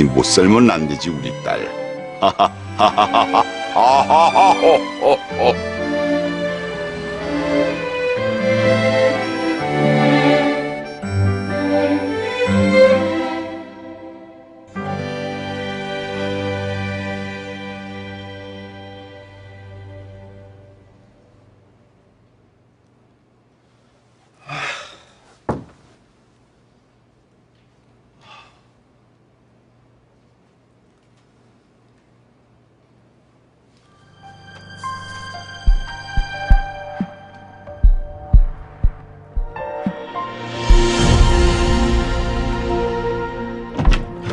이 못 살면 안 되지 우리 딸. 하하하하하하.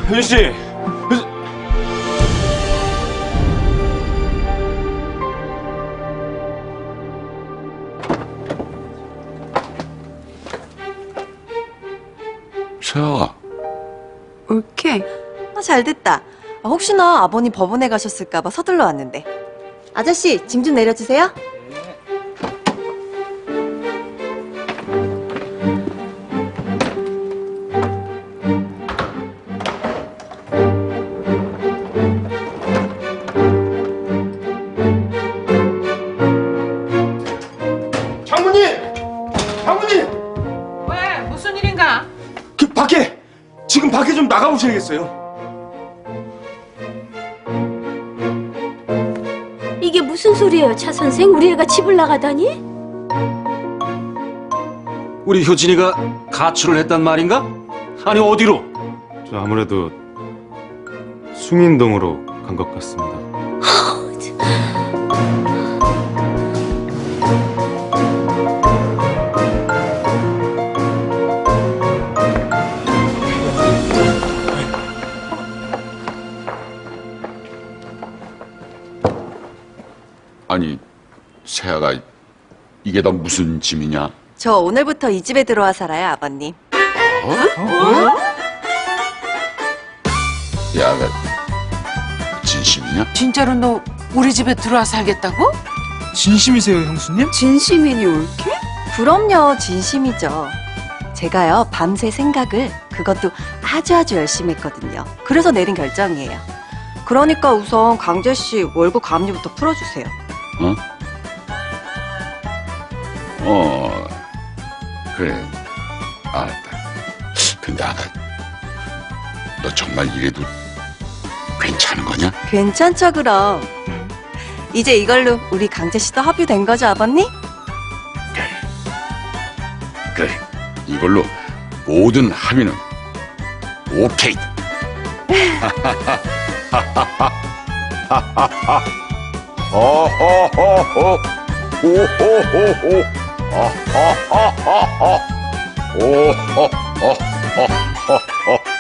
효진 씨. 효진... 세아가 올케. 아, 잘 됐다. 아, 혹시나 아버님 법원에 가셨을까봐 서둘러 왔는데. 아저씨, 짐 좀 내려주세요. 밖에 지금 밖에 좀 나가 보셔야겠어요. 이게 무슨 소리예요, 차 선생? 우리 애가 집을 나가다니? 우리 효진이가 가출을 했단 말인가? 아니 어디로? 저 아무래도 숭인동으로 간 것 같습니다. 아니 세아가 이게 다 무슨 짐이냐? 저 오늘부터 이 집에 들어와 살아요, 아버님. 야, 그 진심이냐? 진짜로 너 우리 집에 들어와 살겠다고? 진심이세요, 형수님? 진심이니 올케? 그럼요, 진심이죠. 제가요, 밤새 생각을 그것도 아주 아주 열심히 했거든요. 그래서 내린 결정이에요. 그러니까 우선 강재 씨 월급 감리부터 풀어주세요. 어? 어, 그래. 알았다. 근데 아가, 너 정말 이래도 괜찮은 거냐? 괜찮죠, 그럼. 이제 이걸로 우리 강재 씨도 합의된 거죠, 아버님? 그래. 이걸로 모든 합의는 오케이. 哈哈哈哈，呼呼呼呼，啊哈哈哈哈，呼哈哈哈哈哈。